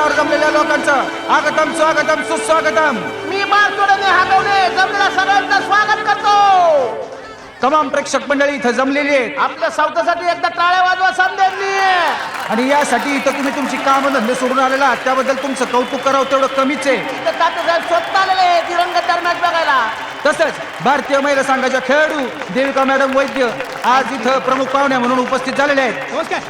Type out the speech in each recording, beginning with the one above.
मैदानावर जमलेल्या लोकांचं. आगतम स्वागतम सुस्वागतम. मी बारसोडे हागवणे जमलेल्या सगळ्यांचं स्वागत करतो. तमाम प्रेक्षक मंडळी इथं जमलेली आहेत. आपल्या सावतासाठी एकदा टाळ्या वाजवा समजेल आणि यासाठी इथं तुम्ही तुमची कामं धंदे सोडून आलेला आहात. त्याबद्दल तुमचं कौतुक करावं तेवढं कमीच आहे. इथं तात्या साहेब स्वतः आलेले आहेत तिरंगतदार मॅच बघायला. तसंच भारतीय महिला संघाच्या खेळाडू देविका मॅडम वैद्य आज इथं प्रमुख पाहुण्या म्हणून उपस्थित झालेले आहेत. नमस्कार.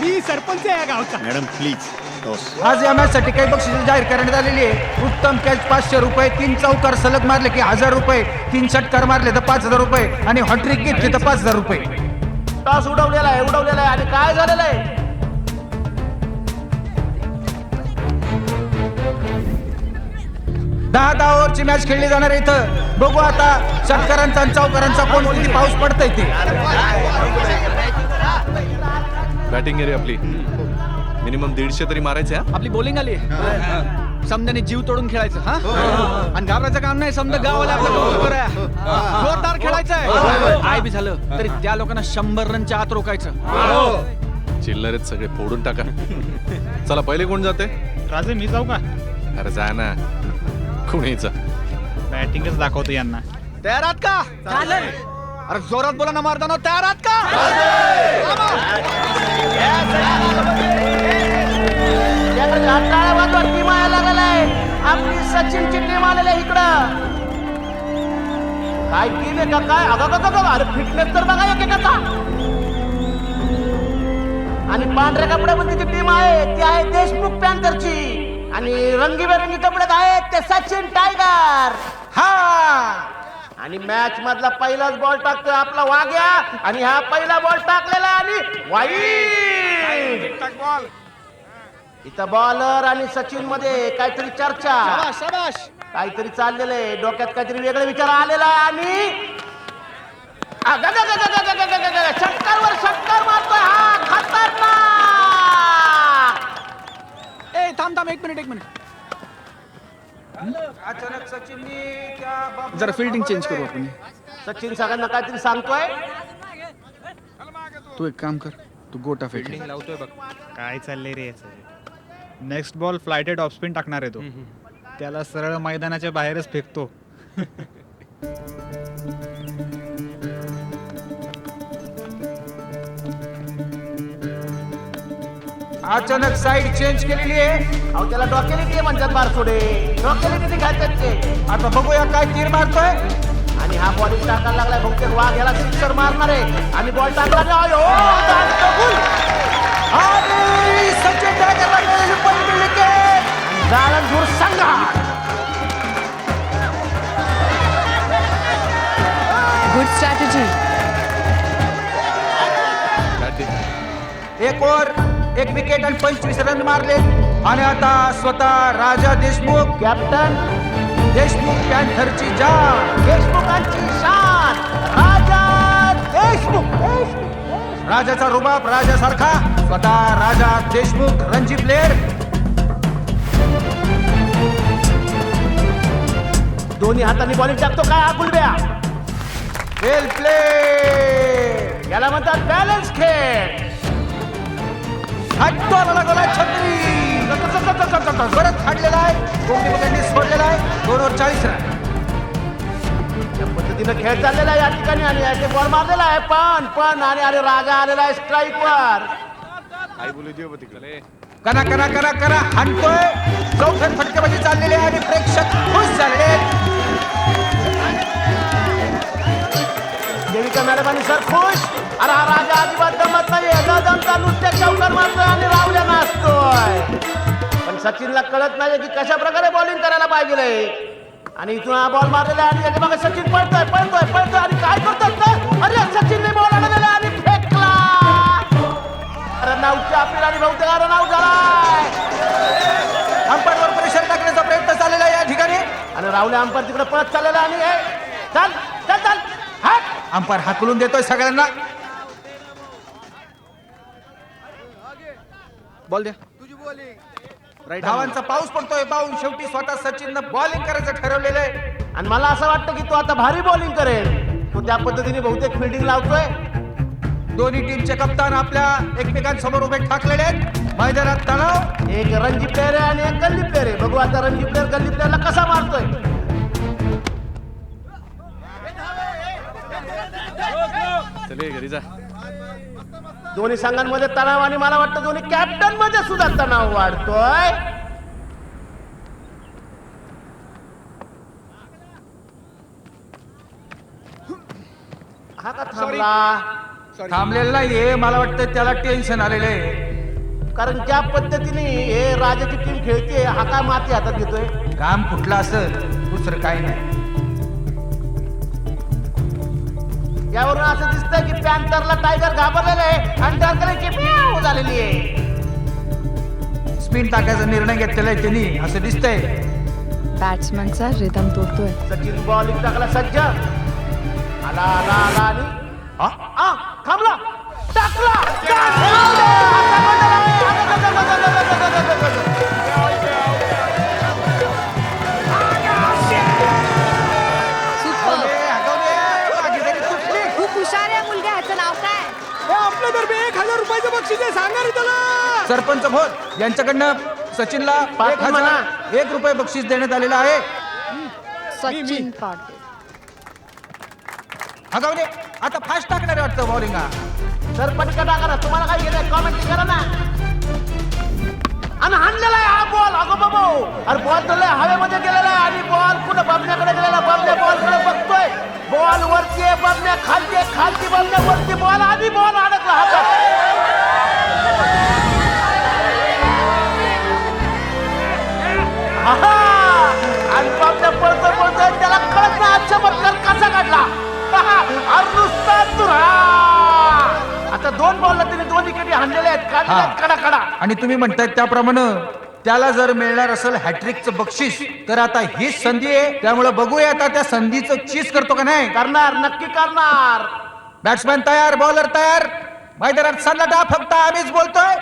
मी सरपंच आहे या गावचा. मॅडम प्लीज आज या मॅच साठी काही बक्षिसे जाहीर करण्यात आलेली आहे. उत्तम कॅच पाचशे रुपये तीन चौकार सलग मारले की हजार रुपये तीन षटकार मारले तर पाच हजार रुपये आणि हॉट्रिक घेतली तर पाच हजार रुपये. टॉस उडवलेला आहे उडवलेला आहे आणि काय झालेलं आहे? दहा दहा ओव्हरची मॅच खेळली जाणार आहे इथं. बघू आता षटकारांचा आणि चौकारांचा कोण किती पाऊस पडतंय ते. बॅटिंग एरिया आपली. मिनिमम दीडशे तरी मारायचे हा? आपली बॉलिंग आली. समजाने जीव तोडून खेळायचं हा? आणि घाबरायचं काम नाही समजा गावाला आपलं आहे जोरदार खेळायचं आहे काय बी झालं तरी त्या लोकांना शंभर रनच्या आत रोखायचं. चिल्लर आहेत सगळे फोडून टाका. चला पहिले कोण जाते? राजे मी जाऊ का? अरे जा ना. कुणीच बॅटिंगच दाखवतो यांना. तयार आहात का अरे जोरात बोला ना मारताना तयार आहात का त्याकडे टीम यायला लागलाय आपली सचिनची टीम आलेली इकडं. काय टीम आहे का? काय? अगं अगं, अरे फिटनेस तर बघा एकेकाचा. आणि पांढऱ्या कपड्यामध्ये जी टीम आहे ती आहे देशमुख पॅन्थरची. आणि रंगीबेरंगी कपड्यात आहेत ते सचिन टायगर. हा! आणि मॅच मधला पहिलाच बॉल टाकतोय आपला वाग्या आणि हा पहिला बॉल टाकलेला आणि वाईट. इथं बॉलर आणि सचिनमध्ये काहीतरी चर्चा. काहीतरी चाललेलं आहे. डोक्यात काहीतरी वेगळा विचार आलेला आणि षटकारवर षटकार मारतोय हा खतरनाक. ए थांब थांब एक मिनिट एक मिनिट. अचानक सचिननी जरा फिल्डिंग चेंज करू आपण. सचिन सगळ्यांना काहीतरी सांगतोय. तू एक काम कर तू गोटा फिल्डिंग लावतोय बघ. काय चाललंय रे याचं? Next ball flighted off spin टाकणार आहे तो. त्याला सरळ मैदानाच्या बाहेरच फेकतो. अचानक साईड चेंज केलेली आहे. अहो त्याला डोक्यालिटी म्हणतात बारसोडे डोक्यालिटी घालतात ते आता बघूया काय तीर मारतोय. आणि हा बॉलिंग टाकायला लागलाय. बहुतेक वाघ याला सिक्सर मारणार आहे. आणि बॉल टाकला सचिन एक ओवर एक विकेट आणि पंचवीस रन मारले. आणि आता स्वतः राजा देशमुख कॅप्टन देशमुख पॅन्थरची जान. देशमुखांची शान. राजाचा रुबाब राजासारखा स्वतः राजा देशमुख रणजी प्लेयर दोन्ही हातांनी बॉलिंग टाकतो काय गुलब्या? वेल प्ले याला म्हणतात बॅलन्स खेळ. हातोला लागला छत्री. परत फाडलेला आहे. कोणती पकडली सोडलेला आहे. दोन ओव्हर चाळीस रन. या पद्धतीनं खेळ चाललेला आहे या ठिकाणी आणि याचे बॉल मारलेला आहे. पण पण आणि अरे राजा आलेला आहे स्ट्राईक वर आई बोलू तिकडे. करा करा करा करा. हाणतोय. चौथ्यात फटकेबाजी चाललेली आहे आणि प्रेक्षक खुश आहेत. देविका मॅडम आणि सर खुश. अरे हा राजा अजिबात जमत नाहीये. न जमता नुसत्या चौकार मारतोय आणि रावल्या नाचतोय. पण सचिनला कळत नाही की कशा प्रकारे बॉलिंग करायला पाहिजे आणि इथून हा बॉल मारलेला आणि त्याच्यामागे सचिन पळतोय पळतोय पळतोय. आणि काय करतात ना अरे सचिनने बॉल आणलेला आणि फेकला. अरे नावच्या आपल्याला आणि बहुतेक अरे नाव झालाय. अंपायरवर प्रेशर टाकण्याचा प्रयत्न चाललेला आहे या ठिकाणी. आणि राहुल अंपायर तिकडे पळत चाललेला आणि हे, चल चल चल. अंपायर हाकलून देतोय सगळ्यांना. बॉल द्या राईट धावांचा पाऊस पडतोय पाहून शेवटी स्वतः सचिननं बॉलिंग करायचं ठरवलेलं आहे. आणि मला असं वाटतं की तो आता भारी बॉलिंग करेल. तो त्या पद्धतीने बहुतेक फिल्डिंग लावतोय. दोन्ही टीमचे कप्तान आपल्या एकमेकांसमोर उभे ठाकलेले आहेत. मैदानात तणाव. एक रणजी प्लेअर आहे आणि एक गल्ली प्लेअर आहे. बघू आता रणजी प्लेअर गल्ली प्लेअरला कसा मारतोय. चले घरी जा. दोन्ही संघांमध्ये तणाव आणि मला वाटतं दोन्ही कॅप्टनमध्ये सुद्धा तणाव वाढतोय. हा का थांबला? थांबलेला नाहीये मला वाटतं त्याला टेन्शन आलेलं आहे. कारण ज्या पद्धतीने हे राजाची टीम खेळते हा काय माती हातात घेतोय? काम कुठलं असं दुसरं काही नाही. यावरून असं दिसतंय की पॅन्थरला टायगर घाबरलेला आहे आणि टर्करेची म्याव झालेली आहे. स्पिन टाकायचा निर्णय घेतलेला आहे त्यांनी. असं दिसतंय. बॅट्समनचा रिदम तोडतोय. सचिन बॉलिंग टाकला सज्ज. आला आला आला आणि आ, आ, थांबला. टाकला. सरपंच भोत यांच्याकडनं सचिनला पाच एक हजार म्हणा. एक रुपये बक्षीस देण्यात आलेलं आहे. सचिन पाटील. हगवणे आता फास्ट टाकणार आहे वाटतं बॉलिंग सर पटकन टाका ना. तुम्हाला काय घेत कॉमेंट करा ना. आणि हाणलेला आहे हा बॉल अगो बाबो. अरे बॉल तर लय हवेमध्ये गेलेला आहे. आणि बॉल कुठं? बबण्याकडे गेलेला बबण्या बॉलकडे बघतोय. बॉल वरती आहे बबण्या खालती आहे खालती बबण्या वरती. बॉल आणि बॉल अडकला. हातात आहा! आणि बबण्या पळतोय पळतोय त्याला कळत नाही चमत्कार कसा काढला आता दोन बॉलला तिने दोन विकेटी हाणलेले आहेत. काढले. आहेत. कडा कडा आणि तुम्ही म्हणताय त्याप्रमाणे त्याला जर मिळणार असेल हॅट्रिकचं बक्षीस तर आता हीच संधी आहे. त्यामुळे बघूया आता त्या संधीचं चीज करतो का नाही. करणार नक्की करणार. बॅट्समॅन तयार बॉलर तयार. मैदानात सन्नाटा फक्त आम्हीच बोलतोय.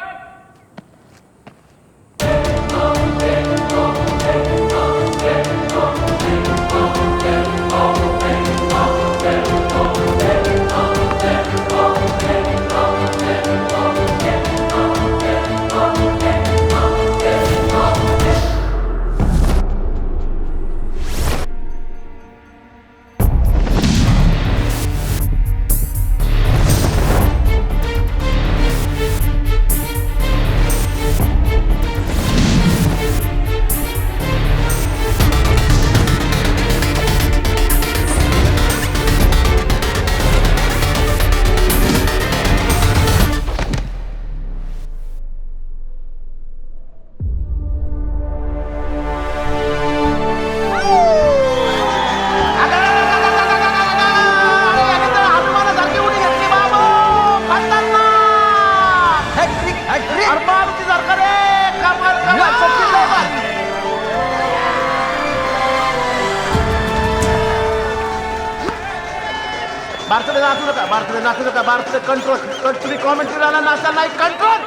भारताने नाचू नका भारताने नाचू नका भारताने कंट्रोल तुम्ही कॉमेंट्रीला नाचा नाही कंट्रोल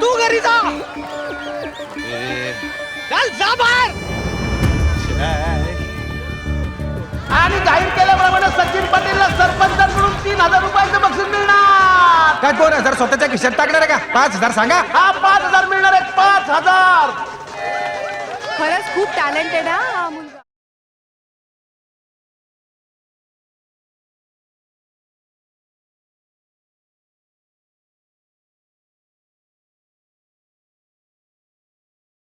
तू घरी जा! चल जा बाहेर! आणि जाहीर केल्याप्रमाणे सचिन पटेलला सरपंचांकडून तीन हजार रुपयाचं बक्षीस मिळणार! काय दोन हजार स्वतःच्या खिशात टाकणार आहे का? पाच हजार सांगा. हा पाच हजार मिळणार आहे पाच हजार! खरंच खूप टॅलेंटेड हा.